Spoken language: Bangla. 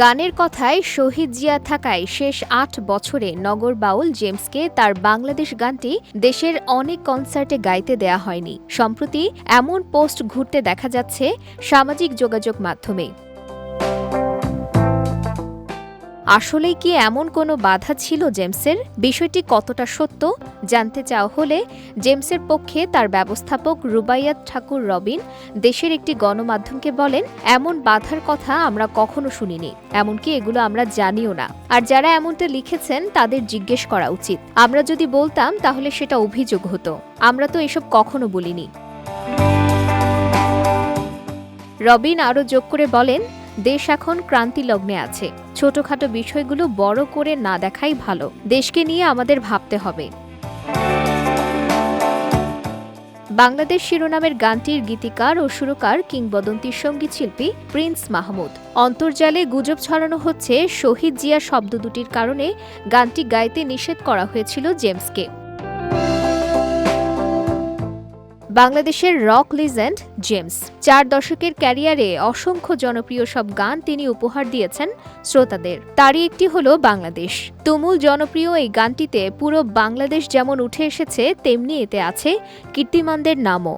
গানের কথায় শহীদ জিয়া থাকায় শেষ আট বছরে নগর বাউল জেমসকে তার বাংলাদেশ গানটি দেশের অনেক কনসার্টে গাইতে দেয়া হয়নি। সম্প্রতি এমন পোস্ট ঘুরতে দেখা যাচ্ছে সামাজিক যোগাযোগ মাধ্যমে। আসলেই কি এমন কোনো বাধা ছিল জেমসের? বিষয়টি কতটা সত্য? জানতে চাওয়া হলে জেমসের পক্ষে তার ব্যবস্থাপক রুবাইয়াত ঠাকুর রবিন দেশের একটি গণমাধ্যমকে বলেন, এমন বাধার কথা আমরা কখনো শুনিনি, এমনকি এগুলো আমরা জানিও না। আর যারা এমনটা লিখেছেন, তাদের জিজ্ঞেস করা উচিত। আমরা যদি বলতাম, তাহলে সেটা অভিযোগ হতো। আমরা তো এসব কখনো বলিনি। রবিন আরও যোগ করে বলেন দেশ এখন ক্রান্তি লগ্নে আছে। ছোটখাটো বিষয়গুলো বড় করে না দেখাই ভালো। দেশকে নিয়ে আমাদের ভাবতে হবে। বাংলাদেশ শিরোনামের গানটির গীতিকার ও সুরকার কিংবদন্তি সংগীত শিল্পী প্রিন্স মাহমুদ। অন্তর্জালে গুজব ছড়ানো হচ্ছে শহীদ জিয়া শব্দ দুটির কারণে গানটি গাইতে নিষেধ করা হয়েছিল জেমসকে। বাংলাদেশের রক লিজেন্ড জেমস। চার দশকের ক্যারিয়ারে অসংখ্য জনপ্রিয় সব গান তিনি উপহার দিয়েছেন শ্রোতাদের। তারই একটি হল বাংলাদেশ। তুমুল জনপ্রিয় এই গানটিতে পুরো বাংলাদেশ যেমন উঠে এসেছে, তেমনি এতে আছে কীর্তিমানদের নামও।